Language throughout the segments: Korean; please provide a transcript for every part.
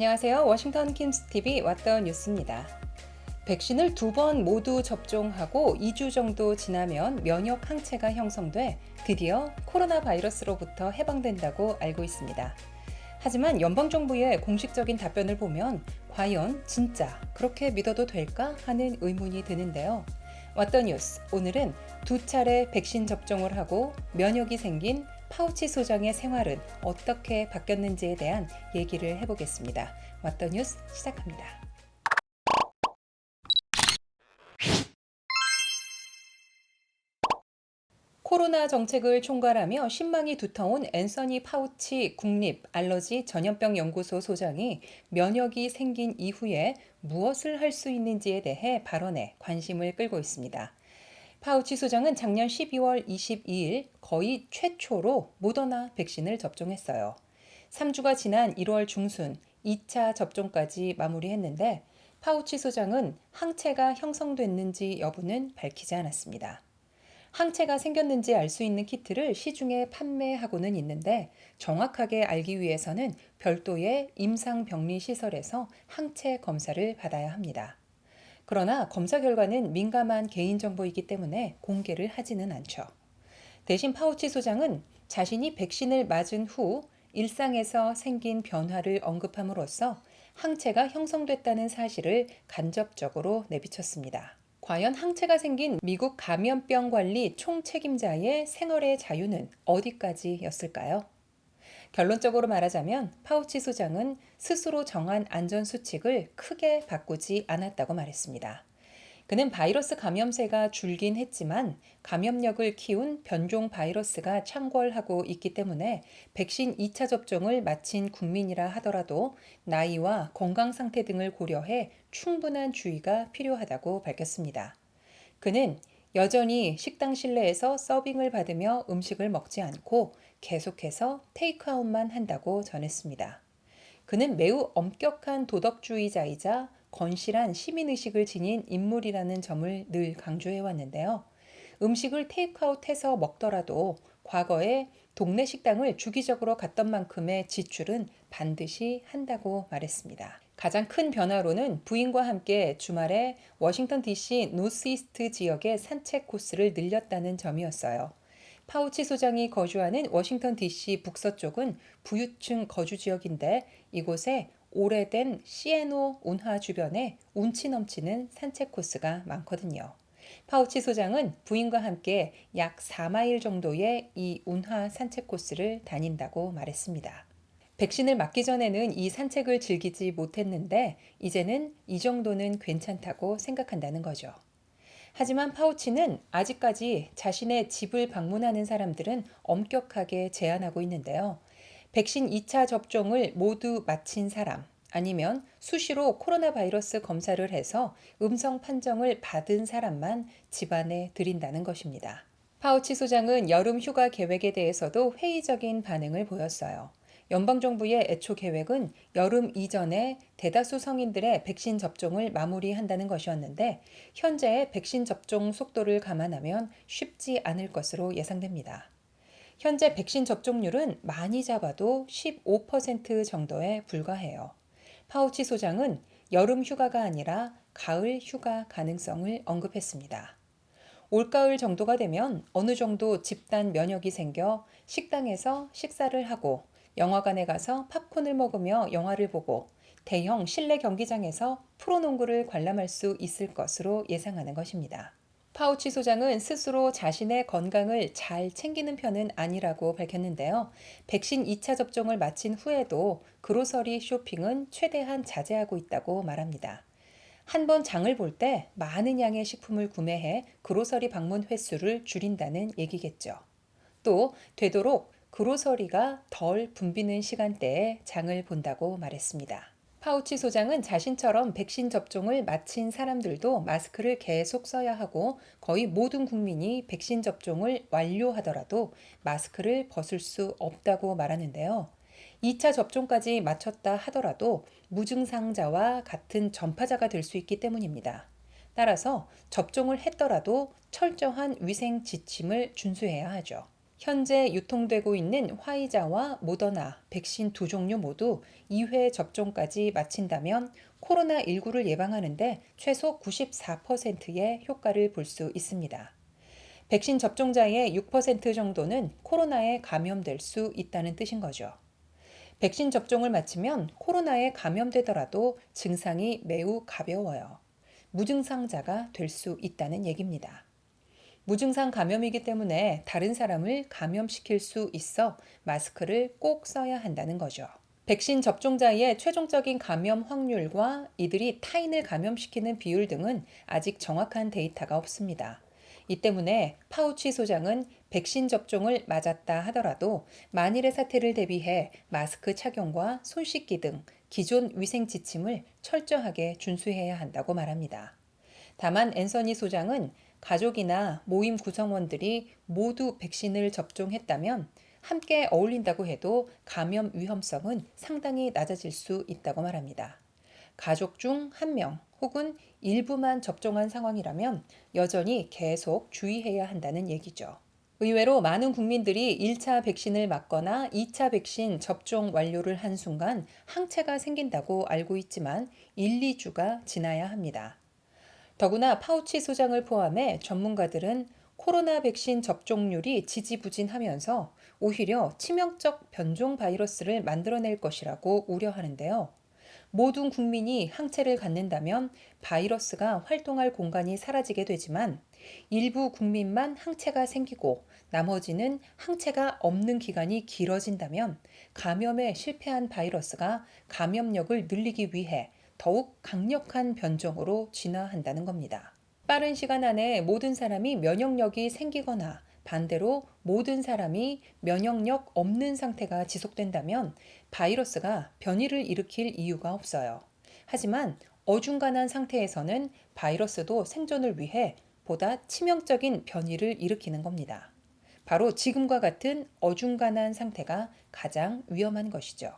안녕하세요. 워싱턴 킴스 TV 왔던 뉴스입니다. 백신을 두 번 모두 접종하고 2주 정도 지나면 면역 항체가 형성돼 드디어 코로나 바이러스로부터 해방된다고 알고 있습니다. 하지만 연방정부의 공식적인 답변을 보면 과연 진짜 그렇게 믿어도 될까 하는 의문이 드는데요. 왔던 뉴스 오늘은 두 차례 백신 접종을 하고 면역이 생긴 파우치 소장의 생활은 어떻게 바뀌었는지에 대한 얘기를 해보겠습니다. 왔던 뉴스 시작합니다. 코로나 정책을 총괄하며 신망이 두터운 앤서니 파우치 국립 알러지 전염병 연구소 소장이 면역이 생긴 이후에 무엇을 할 수 있는지에 대해 발언에 관심을 끌고 있습니다. 파우치 소장은 작년 12월 22일 거의 최초로 모더나 백신을 접종했어요. 3주가 지난 1월 중순 2차 접종까지 마무리했는데 파우치 소장은 항체가 형성됐는지 여부는 밝히지 않았습니다. 항체가 생겼는지 알 수 있는 키트를 시중에 판매하고는 있는데 정확하게 알기 위해서는 별도의 임상병리 시설에서 항체 검사를 받아야 합니다. 그러나 검사 결과는 민감한 개인정보이기 때문에 공개를 하지는 않죠. 대신 파우치 소장은 자신이 백신을 맞은 후 일상에서 생긴 변화를 언급함으로써 항체가 형성됐다는 사실을 간접적으로 내비쳤습니다. 과연 항체가 생긴 미국 감염병 관리 총책임자의 생활의 자유는 어디까지였을까요? 결론적으로 말하자면 파우치 소장은 스스로 정한 안전 수칙을 크게 바꾸지 않았다고 말했습니다. 그는 바이러스 감염세가 줄긴 했지만 감염력을 키운 변종 바이러스가 창궐하고 있기 때문에 백신 2차 접종을 마친 국민이라 하더라도 나이와 건강 상태 등을 고려해 충분한 주의가 필요하다고 밝혔습니다. 그는 여전히 식당 실내에서 서빙을 받으며 음식을 먹지 않고 계속해서 테이크아웃만 한다고 전했습니다. 그는 매우 엄격한 도덕주의자이자 건실한 시민의식을 지닌 인물이라는 점을 늘 강조해 왔는데요. 음식을 테이크아웃해서 먹더라도 과거에 동네 식당을 주기적으로 갔던 만큼의 지출은 반드시 한다고 말했습니다. 가장 큰 변화로는 부인과 함께 주말에 워싱턴 DC 노스이스트 지역의 산책 코스를 늘렸다는 점이었어요. 파우치 소장이 거주하는 워싱턴 DC 북서쪽은 부유층 거주 지역인데 이곳에 오래된 시에노 운하 주변에 운치 넘치는 산책 코스가 많거든요. 파우치 소장은 부인과 함께 약 4마일 정도의 이 운하 산책 코스를 다닌다고 말했습니다. 백신을 맞기 전에는 이 산책을 즐기지 못했는데 이제는 이 정도는 괜찮다고 생각한다는 거죠. 하지만 파우치는 아직까지 자신의 집을 방문하는 사람들은 엄격하게 제한하고 있는데요. 백신 2차 접종을 모두 마친 사람, 아니면 수시로 코로나 바이러스 검사를 해서 음성 판정을 받은 사람만 집안에 들인다는 것입니다. 파우치 소장은 여름 휴가 계획에 대해서도 회의적인 반응을 보였어요. 연방정부의 애초 계획은 여름 이전에 대다수 성인들의 백신 접종을 마무리한다는 것이었는데 현재의 백신 접종 속도를 감안하면 쉽지 않을 것으로 예상됩니다. 현재 백신 접종률은 많이 잡아도 15% 정도에 불과해요. 파우치 소장은 여름 휴가가 아니라 가을 휴가 가능성을 언급했습니다. 올가을 정도가 되면 어느 정도 집단 면역이 생겨 식당에서 식사를 하고 영화관에 가서 팝콘을 먹으며 영화를 보고 대형 실내 경기장에서 프로농구를 관람할 수 있을 것으로 예상하는 것입니다. 파우치 소장은 스스로 자신의 건강을 잘 챙기는 편은 아니라고 밝혔는데요. 백신 2차 접종을 마친 후에도 그로서리 쇼핑은 최대한 자제하고 있다고 말합니다. 한 번 장을 볼 때 많은 양의 식품을 구매해 그로서리 방문 횟수를 줄인다는 얘기겠죠. 또 되도록 그로서리가 덜 붐비는 시간대에 장을 본다고 말했습니다. 파우치 소장은 자신처럼 백신 접종을 마친 사람들도 마스크를 계속 써야 하고 거의 모든 국민이 백신 접종을 완료하더라도 마스크를 벗을 수 없다고 말하는데요. 2차 접종까지 마쳤다 하더라도 무증상자와 같은 전파자가 될 수 있기 때문입니다. 따라서 접종을 했더라도 철저한 위생 지침을 준수해야 하죠. 현재 유통되고 있는 화이자와 모더나 백신 두 종류 모두 2회 접종까지 마친다면 코로나19를 예방하는데 최소 94%의 효과를 볼 수 있습니다. 백신 접종자의 6% 정도는 코로나에 감염될 수 있다는 뜻인 거죠. 백신 접종을 마치면 코로나에 감염되더라도 증상이 매우 가벼워요. 무증상자가 될 수 있다는 얘기입니다. 무증상 감염이기 때문에 다른 사람을 감염시킬 수 있어 마스크를 꼭 써야 한다는 거죠. 백신 접종자의 최종적인 감염 확률과 이들이 타인을 감염시키는 비율 등은 아직 정확한 데이터가 없습니다. 이 때문에 파우치 소장은 백신 접종을 맞았다 하더라도 만일의 사태를 대비해 마스크 착용과 손 씻기 등 기존 위생 지침을 철저하게 준수해야 한다고 말합니다. 다만 앤서니 소장은 가족이나 모임 구성원들이 모두 백신을 접종했다면 함께 어울린다고 해도 감염 위험성은 상당히 낮아질 수 있다고 말합니다. 가족 중 한 명 혹은 일부만 접종한 상황이라면 여전히 계속 주의해야 한다는 얘기죠. 의외로 많은 국민들이 1차 백신을 맞거나 2차 백신 접종 완료를 한 순간 항체가 생긴다고 알고 있지만 1, 2주가 지나야 합니다. 더구나 파우치 소장을 포함해 전문가들은 코로나 백신 접종률이 지지부진하면서 오히려 치명적 변종 바이러스를 만들어낼 것이라고 우려하는데요. 모든 국민이 항체를 갖는다면 바이러스가 활동할 공간이 사라지게 되지만 일부 국민만 항체가 생기고 나머지는 항체가 없는 기간이 길어진다면 감염에 실패한 바이러스가 감염력을 늘리기 위해 더욱 강력한 변종으로 진화한다는 겁니다. 빠른 시간 안에 모든 사람이 면역력이 생기거나 반대로 모든 사람이 면역력 없는 상태가 지속된다면 바이러스가 변이를 일으킬 이유가 없어요. 하지만 어중간한 상태에서는 바이러스도 생존을 위해 보다 치명적인 변이를 일으키는 겁니다. 바로 지금과 같은 어중간한 상태가 가장 위험한 것이죠.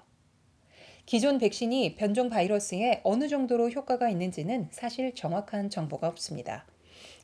기존 백신이 변종 바이러스에 어느 정도로 효과가 있는지는 사실 정확한 정보가 없습니다.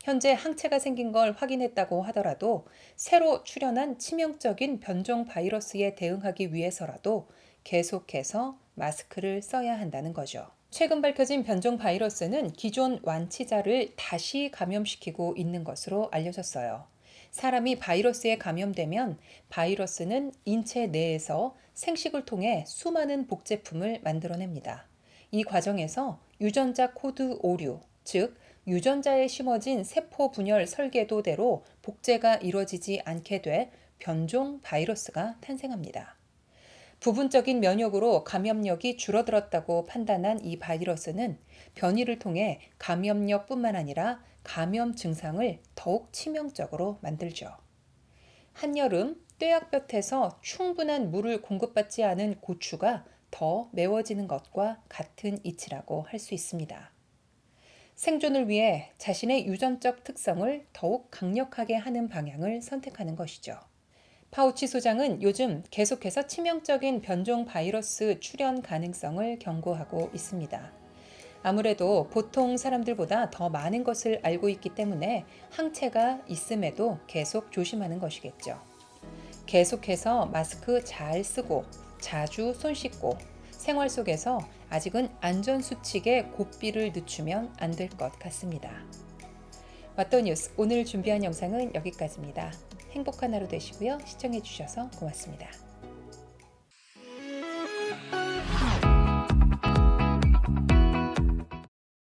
현재 항체가 생긴 걸 확인했다고 하더라도 새로 출현한 치명적인 변종 바이러스에 대응하기 위해서라도 계속해서 마스크를 써야 한다는 거죠. 최근 밝혀진 변종 바이러스는 기존 완치자를 다시 감염시키고 있는 것으로 알려졌어요. 사람이 바이러스에 감염되면 바이러스는 인체 내에서 생식을 통해 수많은 복제품을 만들어냅니다. 이 과정에서 유전자 코드 오류, 즉 유전자에 심어진 세포 분열 설계도대로 복제가 이루어지지 않게 돼 변종 바이러스가 탄생합니다. 부분적인 면역으로 감염력이 줄어들었다고 판단한 이 바이러스는 변이를 통해 감염력뿐만 아니라 감염 증상을 더욱 치명적으로 만들죠. 한여름 뙤약볕에서 충분한 물을 공급받지 않은 고추가 더 매워지는 것과 같은 이치라고 할 수 있습니다. 생존을 위해 자신의 유전적 특성을 더욱 강력하게 하는 방향을 선택하는 것이죠. 파우치 소장은 요즘 계속해서 치명적인 변종 바이러스 출현 가능성을 경고하고 있습니다. 아무래도 보통 사람들보다 더 많은 것을 알고 있기 때문에 항체가 있음에도 계속 조심하는 것이겠죠. 계속해서 마스크 잘 쓰고 자주 손 씻고 생활 속에서 아직은 안전수칙에 고삐를 늦추면 안 될 것 같습니다. 왓더 뉴스 오늘 준비한 영상은 여기까지입니다. 행복한 하루 되시고요. 시청해주셔서 고맙습니다.